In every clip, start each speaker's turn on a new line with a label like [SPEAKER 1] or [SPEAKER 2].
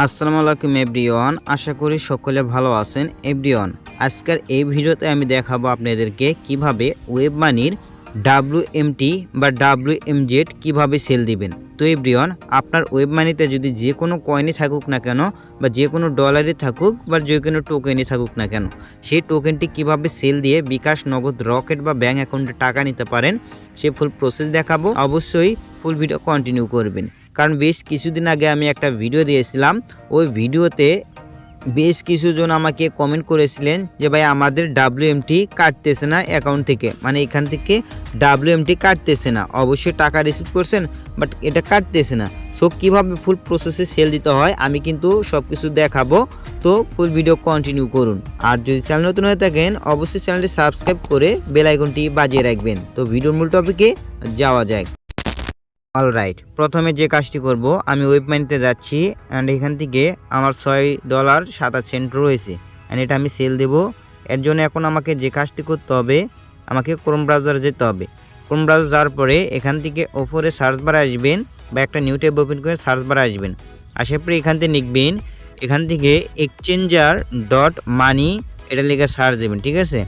[SPEAKER 1] আসসালামু আলাইকুম এভরিওয়ান, আশা করি সকলে ভালো আছেন। এভরিওয়ান, আজকের এই ভিডিওতে আমি দেখাবো আপনাদেরকে কীভাবে ওয়েব মানির ডাব্লিউএমটি বা ডাব্লিউএমজেড কীভাবে সেল দিবেন। তো এভরিওয়ান, আপনার ওয়েব মানিতে যদি যে কোনো কয়েনই থাকুক না কেন, বা যে কোনো ডলারই থাকুক, বা যে কোনো টোকেনই থাকুক না কেন, সেই টোকেনটি কীভাবে সেল দিয়ে বিকাশ, নগদ, রকেট বা ব্যাঙ্ক অ্যাকাউন্টে টাকা নিতে পারেন, সে ফুল প্রসেস দেখাবো। অবশ্যই ফুল ভিডিও কন্টিনিউ করবেন। কারণ বেশ কিছুদিন আগে আমি একটা ভিডিও দিয়েছিলাম। ওই ভিডিওতে বেশ কিছুজন আমাকে কমেন্ট করেছিলেন যে, ভাই, আমাদের ডাব্লিউএমটি কাটতেছে না অ্যাকাউন্ট থেকে। মানে এখান থেকে ডাব্লিউ ডাব্লিউএমটি কাটতেছে না। অবশ্যই টাকা রিসিভ করছেন বাট এটা কাটতেছে না। সো কীভাবে ফুল প্রসেসে সেল দিতে হয়, আমি কিন্তু সব কিছু দেখাবো। তো ফুল ভিডিও কন্টিনিউ করুন। আর যদি চ্যানেল নতুন হয়ে থাকেন, অবশ্যই চ্যানেলটি সাবস্ক্রাইব করে বেল আইকনটি বাজিয়ে রাখবেন। তো ভিডিওর মূল টপিকে যাওয়া যায় অলরাইট প্রথমে যে কাজটি করব, আমি ওয়েব মানিতে যাচ্ছি অ্যান্ড এখান থেকে আমার ছয় ডলার সাতাশ সেন্ট রয়েছে। অ্যান্ড এটা আমি সেল দেব। এর জন্য এখন আমাকে যে কাজটি করতে হবে, আমাকে ক্রোম ব্রাউজার যেতে হবে। ক্রোম ব্রাউজার যাওয়ার পরে এখান থেকে ওপরে সার্চ বারে আসবেন বা একটা নিউ ট্যাব ওপেন করে সার্চ বারে আসবেন। আসার পরে এখান থেকে লিখবেন, এখান থেকে এক্সচেঞ্জার ডট মানি এটা লিখে সার্চ দেবেন, ঠিক আছে?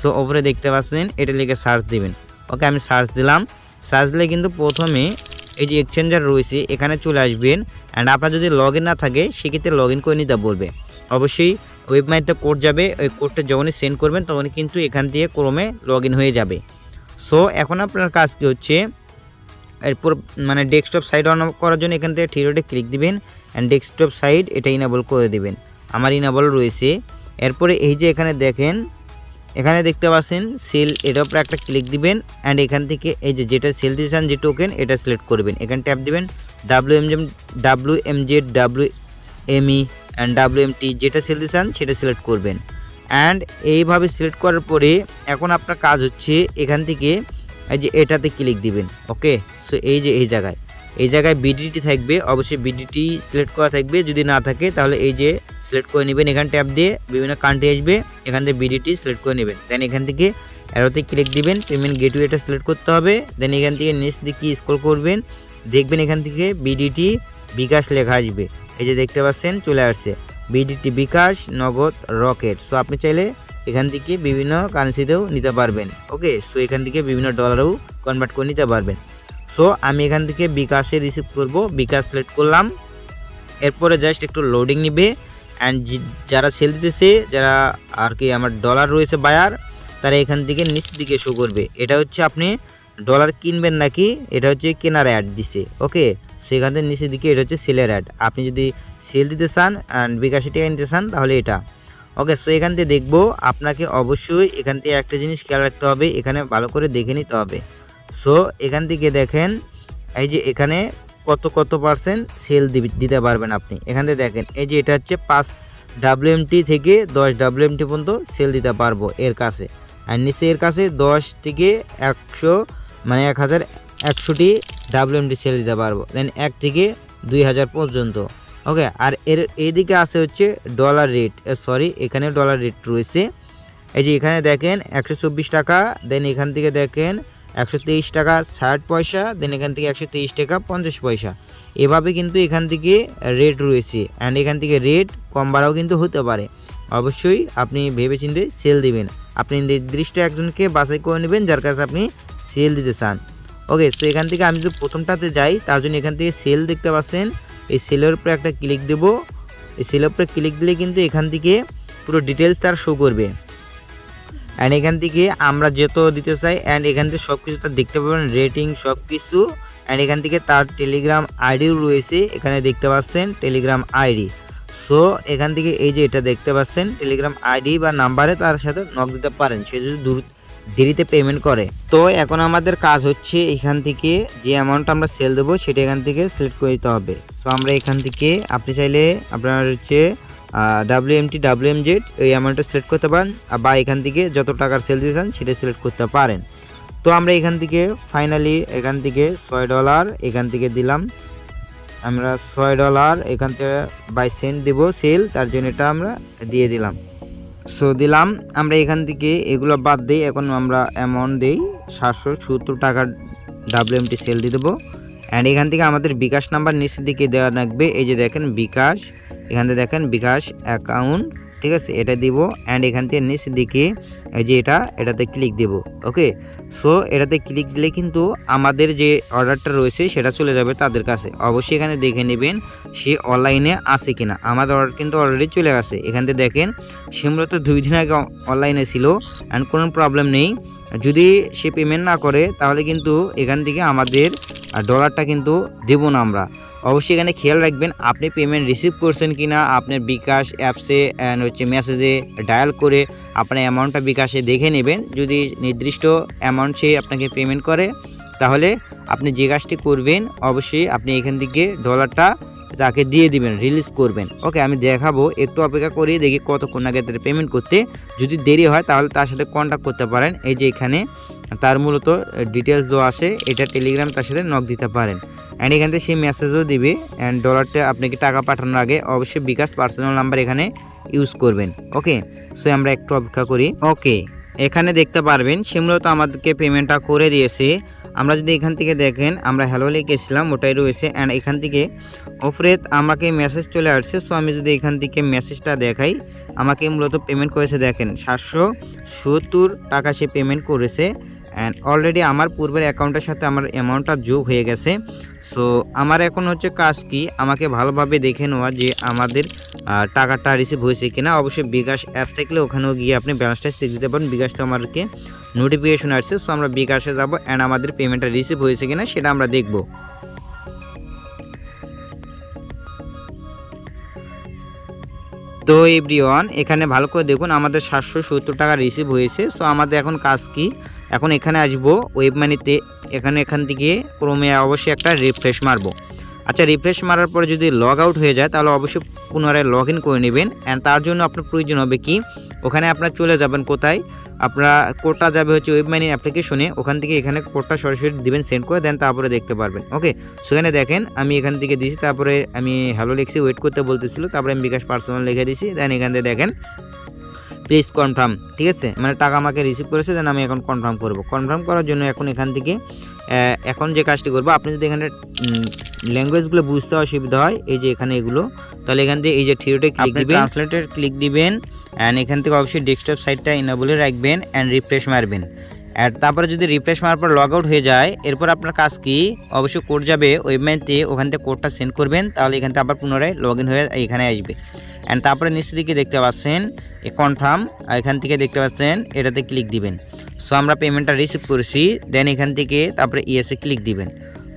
[SPEAKER 1] সো ওপরে দেখতে পাচ্ছেন, এটা লিখে সার্চ দেবেন। ওকে আমি সার্চ দিলাম। সার্চ দিলে কিন্তু প্রথমে এই যে এক্সচেঞ্জার রয়েছে, এখানে চলে আসবেন অ্যান্ড আপনার যদি লগ না থাকে, সেক্ষেত্রে লগ ইন করে নিতে বলবে। অবশ্যই ওয়েবমাইতে কোড যাবে, ওই কোডটা যখনই সেন্ড করবেন, তখনই কিন্তু এখান দিয়ে ক্রমে লগ হয়ে যাবে। সো এখন আপনার কাজ কী হচ্ছে? এরপর মানে ডেস্কটপ সাইড অন করার জন্য এখান থেকে থিরোটে ক্লিক দিবেন অ্যান্ড ডেস্কটপ সাইড এটা ইনাবল করে দিবেন। আমার ইনাবল রয়েছে। এরপরে এই যে এখানে দেখেন এখানে দেখতে পাচ্ছেন সেল এটার উপরে একটা ক্লিক দিবেন অ্যান্ড এখান থেকে এই যে যেটা সেল দিয়েছেন যে টোকেন এটা সিলেক্ট করবেন। এখানে ট্যাপ দিবেন W M Z W M Z W M E and W M T যেটা সেল দিয়েছেন সেটা সিলেক্ট করবেন। অ্যান্ড এইভাবে সিলেক্ট করার পরে এখন আপনার কাজ হচ্ছে এখান থেকে এই যে এটাতে ক্লিক দিবেন ওকে সো এই যে এই জায়গায়। এই জায়গায় বিডিটি থাকবে, অবশ্যই বিডিটি সিলেক্ট করা থাকবে, যদি না থাকে তাহলে এই যে সিলেক্ট করে নেবেন। এখান ট্যাপ দিয়ে বিভিন্ন কান্ট্রি আসবে। এখান থেকে বিডিটি সিলেক্ট করে নেবেন। দেন এখান থেকে অ্যারোতে ক্লিক দিবেন। পেমেন্ট গেটওয়েটা সিলেক্ট করতে হবে। দেন এখান থেকে নেক্সট দিকে স্ক্রল করবেন? দেখবেন এখান থেকে বিডিটি বিকাশ লেখা আসবে। এই যে দেখতে পাচ্ছেন, চলে আসছে। বিডিটি বিকাশ নগদ রকেট। সো আপনি চাইলে এখান থেকে বিভিন্ন কারেন্সিতেও নিতে পারবেন। ওকে সো এখান থেকে বিভিন্ন ডলারেও কনভার্ট করে নিতে পারবেন। সো আমি এখান থেকে বিকাশে রিসিভ করব। বিকাশ সিলেক্ট করলাম। এরপরে জাস্ট একটু লোডিং নিবে। অ্যান্ড যারা সেল দিতেছে, যারা আর কি আমার ডলার রয়েছে বায়ার তারা এখান থেকে নিচ দিকে শো করবে। এটা হচ্ছে আপনি ডলার কিনবেন নাকি, এটা হচ্ছে কেনার অ্যাড দিছে ওকে সেখান থেকে নিচের দিকে এটা হচ্ছে সেলের অ্যাড আপনি যদি সেল দিতে চান অ্যান্ড বিকাশে টাকা নিতে চান, তাহলে এটা। ওকে সো এখান থেকে দেখব, আপনাকে অবশ্যই এখান থেকে একটা জিনিস খেয়াল রাখতে হবে, এখানে ভালো করে দেখে নিতে হবে। সো এখান থেকে দেখেন, এই যে এখানে কত কত পার্সেন্ট সেল দিতে পারবেন আপনি। এখান থেকে দেখেন, এই যে এটা হচ্ছে পাঁচ ডাব্লিউএমটি থেকে দশ ডাব্লিউএমটি পর্যন্ত সেল দিতে পারব এর কাছে। আর নিচে এর কাছে দশ থেকে একশো মানে এক হাজার একশোটি ডাব্লিউএমটি সেল দিতে পারব। দেন এক থেকে দুই হাজার পর্যন্ত। ওকে আর এর এইদিকে আছে হচ্ছে ডলার রেট সরি এখানে ডলার রেট রয়েছে। এই যে এখানে দেখেন একশো চব্বিশ টাকা দেন এখান থেকে দেখেন একশো তেইশ টাকা ষাট পয়সা দেন এখান থেকে একশো তেইশ টাকা পঞ্চাশ পয়সা। এভাবে কিন্তু এখান থেকে রেট রয়েছে। অ্যান্ড এখান থেকে রেট কম বাড়াও কিন্তু হতে পারে। অবশ্যই আপনি ভেবেচিন্তে সেল দিবেন। আপনি নির্দিষ্ট একজনকে বাছাই করে নেবেন, যার কাছে আপনি সেল দিতে চান। ওকে সো এখান থেকে আমি যদি প্রথমটাতে যাই, তার জন্য এখান থেকে সেল দেখতে পাচ্ছেন। এই সেলের উপরে একটা ক্লিক দেবো। এই সেলের উপরে ক্লিক দিলে কিন্তু এখান থেকে পুরো ডিটেলস তার শো করবে। অ্যান্ড এখান থেকে আমরা যেত দিতে চাই অ্যান্ড এখান থেকে সব কিছু তার দেখতে পাবেন রেটিং সব কিছু অ্যান্ড এখান থেকে তার টেলিগ্রাম আইডিও রয়েছে, এখানে দেখতে পাচ্ছেন টেলিগ্রাম আইডি সো এখান থেকে এই যে এটা দেখতে পাচ্ছেন টেলিগ্রাম আইডি বা নাম্বারে তার সাথে নক দিতে পারেন। সে যদি দূর, দেরিতে পেমেন্ট করে। তো এখন আমাদের কাজ হচ্ছে এখান থেকে যে অ্যামাউন্ট আমরা সেল দেবো, সেটা এখান থেকে সিলেক্ট করে দিতে হবে। সো আমরা এখান থেকে, আপনি চাইলে আপনার হচ্ছে W M T W M Z এই অ্যামাউন্টটা সিলেক্ট করতে পারেন বা এখান থেকে যত টাকার সেল দিয়েছেন সেটা সিলেক্ট করতে পারেন। তো আমরা এখান থেকে ফাইনালি এখান থেকে ছয় ডলার এখান থেকে দিলাম। আমরা ছয় ডলার এখান থেকে বাই সেন্ট দেব সেল তার জন্য এটা আমরা দিয়ে দিলাম। সো দিলাম। আমরা এখান থেকে এগুলো বাদ দিই এখন আমরা অ্যামাউন্ট দিই সাতশো সত্তর টাকার ডাব্লিউ এম টি সেল দিয়ে দেবো। অ্যান্ড এখান থেকে আমাদের বিকাশ নাম্বার নিচের দিকে দেওয়া লাগবে এই যে দেখেন বিকাশ এখান থেকে দেখেন বিকাশ অ্যাকাউন্ট ঠিক আছে? এটা দিব অ্যান্ড এখান থেকে নিচের দিকে যে এটা, এটাতে ক্লিক দেব ওকে সো এটাতে ক্লিক দিলে কিন্তু আমাদের যে অর্ডারটা রয়েছে সেটা চলে যাবে তাদের কাছে। অবশ্যই এখানে দেখে নেবেন সে অনলাইনে আছে কিনা। আমাদের অর্ডার কিন্তু অলরেডি চলে গেছে। এখান থেকে দেখেন সে মূলত দুই দিন আগে অনলাইনে ছিল অ্যান্ড কোনো প্রবলেম নেই। যদি সে পেমেন্ট না করে, তাহলে কিন্তু এখান থেকে আমাদের ডলারটা কিন্তু দেবো না আমরা। অবশ্যই এখানে খেয়াল রাখবেন, আপনি পেমেন্ট রিসিভ করছেন কি না আপনার বিকাশ অ্যাপসে অ্যান্ড হচ্ছে মেসেজে ডায়াল করে আপনার অ্যামাউন্টটা বিকাশে দেখে নেবেন। যদি নির্দিষ্ট অ্যামাউন্ট সে আপনাকে পেমেন্ট করে, তাহলে আপনি যে কাজটি করবেন, অবশ্যই আপনি এখান থেকে ডলারটা তাকে দিয়ে দিবেন রিলিজ করবেন। ওকে আমি দেখাবো, একটু অপেক্ষা করি দেখি কতক্ষণ আগে তাদের পেমেন্ট করতে। যদি দেরি হয়, তাহলে তার সাথে কন্ট্যাক্ট করতে পারেন। এই যে এখানে তার মূলত ডিটেলস দেওয়া আসে এটা টেলিগ্রাম তার সাথে নক দিতে পারেন। অ্যান্ড এখান থেকে সে মেসেজও দিবে অ্যান্ড ডলারটা আপনাকে টাকা পাঠানোর আগে অবশ্যই বিকাশ পার্সোনাল নাম্বার এখানে ইউজ করবেন। ওকে সো আমরা একটু অপেক্ষা করি। ওকে এখানে দেখতে পারবেন, সে মূলত আমাদেরকে পেমেন্টটা করে দিয়েছে। আমরা যদি এখান থেকে দেখেন, আমরা হ্যালো লিখেছিলাম, ওটাই রয়েছে। অ্যান্ড এখান থেকে ওপরে আমাকে মেসেজ চলে আসছে সো আমি যদি এখান থেকে মেসেজটা দেখাই, আমাকে মূলত পেমেন্ট করেছে দেখেন, সাতশো সত্তর টাকা সে পেমেন্ট করেছে অ্যান্ড অলরেডি আমার পূর্বের অ্যাকাউন্টের সাথে আমার অ্যামাউন্টটা যোগ হয়ে গেছে সো আমার এখন হচ্ছে কাজ কি, আমাকে ভালোভাবে দেখে নেওয়া যে আমাদের টাকাটা রিসিভ হয়েছে কিনা, অবশ্যই বিকাশ অ্যাপ থাকলে ওখানেও গিয়ে আপনি ব্যালেন্সটা চেক দিতে পারেন বিকাশটা আমাদেরকে নোটিফিকেশন আসছে সো আমরা বিকাশে যাব অ্যান্ড আমাদের পেমেন্টটা রিসিভ হয়েছে কিনা সেটা আমরা দেখব। তো এভরিওয়ান, এখানে ভালো করে দেখুন আমাদের সাতশো সত্তর টাকা রিসিভ হয়েছে। সো আমাদের এখন কাজ কি? এখন এখানে আসব ওয়েব মানিতে এখানে এখান থেকে ক্রমে অবশ্যই একটা রিফ্রেশ মারবো। আচ্ছা রিফ্রেশ মারার পরে যদি লগ আউট হয়ে যায়, তাহলে অবশ্যই পুনরায় লগ ইন করে নেবেন। অ্যান্ড তার জন্য আপনার প্রয়োজন হবে কি? ওখানে আপনার চলে যাবেন কোথায়? আপনারা কোডটা যাবে হচ্ছে ওয়েব মাইনিং অ্যাপ্লিকেশনে ওখান থেকে এখানে কোডটা সরাসরি দিবেন সেন্ড করে দেন, তারপরে দেখতে পারবেন ওকে সেখানে দেখেন, আমি এখান থেকে দিয়েছি, তারপরে আমি হ্যালো লিখছি ওয়েট করতে বলতেছিল, তারপরে আমি বিকাশ পার্সোনাল লিখে দিয়েছি দেন এখান থেকে দেখেন প্লিজ কনফার্ম ঠিক আছে? মানে টাকা আমাকে রিসিভ করেছে দেন আমি এখন কনফার্ম করব। কনফার্ম করার জন্য এখন এখান থেকে এখন যে কাজটি করব আপনি যদি এখানে ল্যাঙ্গুয়েজগুলো বুঝতে অসুবিধা হয় এই যে এখানে এগুলো তাহলে এখান থেকে এই যে থিওটে ক্লিক দিবেন। ট্রান্সলেটের ক্লিক দিবেন অ্যান্ড এখান থেকে অবশ্যই ডেস্কটপ সাইটটা ইনেবলে রাখবেন অ্যান্ড রিফ্রেশ মারবেন। আর তারপরে যদি রিফ্রেশ মারার পর লগ আউট হয়ে যায় এরপর আপনার কাজ কি? অবশ্যই কোড যাবে ওয়েবমাইতে ওখান থেকে কোডটা সেন্ড করবেন তাহলে এখান থেকে আবার পুনরায় লগ ইন হয়ে এখানে আসবে। অ্যান্ড তারপরে নিচের দিকে দেখতে পাচ্ছেন কনফার্ম এখান থেকে দেখতে পাচ্ছেন এটাতে ক্লিক দিবেন। সো আমরা পেমেন্টটা রিসিভ করেছি দেন এখান থেকে তারপরে ইএসএ ক্লিক দিবেন।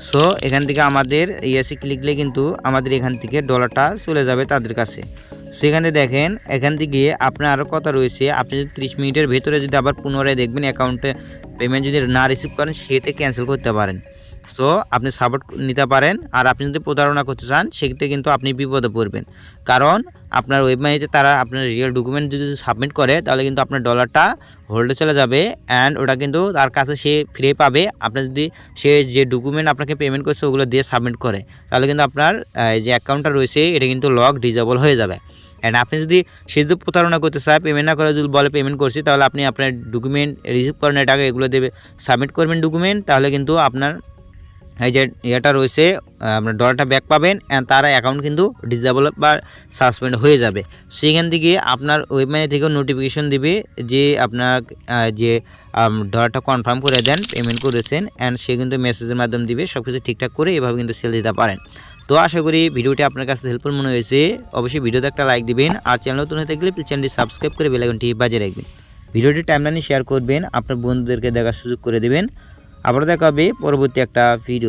[SPEAKER 1] সো এখান থেকে আমাদের ইএসএ ক্লিক দিলে কিন্তু আমাদের এখান থেকে ডলারটা চলে যাবে তাদের কাছে। সেখানে দেখেন, এখান থেকে আপনার আরও কথা রয়েছে, আপনি যদি ত্রিশ মিনিটের ভেতরে যদি আবার পুনরায় দেখবেন অ্যাকাউন্টে পেমেন্ট যদি না রিসিভ করেন সেতে ক্যান্সেল করতে পারেন। সো আপনি সাপোর্ট নিতে পারেন, আর আপনি যদি প্রতারণা করতে চান, সেক্ষেত্রে কিন্তু আপনি বিপদে পড়বেন। কারণ আপনার ওয়েবমাইতে তারা আপনার রিয়েল ডকুমেন্ট যদি সাবমিট করে, তাহলে কিন্তু আপনার ডলারটা হোল্ডে চলে যাবে অ্যান্ড ওটা কিন্তু তার কাছে সে ফিরে পাবে। আপনার যদি সে যে ডকুমেন্ট আপনাকে পেমেন্ট করছে, ওগুলো দিয়ে সাবমিট করে, তাহলে কিন্তু আপনার যে অ্যাকাউন্টটা রয়েছে, এটা কিন্তু লক ডিজেবল হয়ে যাবে। অ্যান্ড আপনি যদি সে যদি প্রতারণা করতে চায় পেমেন্ট না করে যদি বলে পেমেন্ট করছি, তাহলে আপনি আপনার ডকুমেন্ট রিসিভ করেন টাকা এগুলো দেবে সাবমিট করবেন ডকুমেন্ট তাহলে কিন্তু আপনার এই যে ইয়েটা রয়েছে, আপনার ডলারটা ব্যাক পাবেন অ্যান্ড তার অ্যাকাউন্ট কিন্তু ডিসেবল বা সাসপেন্ড হয়ে যাবে। সেখান থেকে আপনার ওয়েবমাইনে থেকেও নোটিফিকেশন দিবে যে আপনার যে ডলারটা কনফার্ম করে দেন পেমেন্ট করেছেন অ্যান্ড সে কিন্তু মেসেজের মাধ্যমে দিবে সব কিছু ঠিকঠাক করে এভাবে কিন্তু সেল দিতে পারেন। তো আশা করি ভিডিওটি আপনার কাছে হেল্পফুল মনে হয়েছে। অবশ্যই ভিডিওতে একটা লাইক দিবেন আর চ্যানেল নতুন হয়ে থাকলে চ্যানেলটি সাবস্ক্রাইব করে বেলাইকনটি বাজিয়ে রাখবেন। ভিডিওটি টাইমলাইনে শেয়ার করবেন, আপনার বন্ধুদেরকে দেখার সুযোগ করে দেবেন। আবারও দেখা হবে পরবর্তী একটা ভিডিও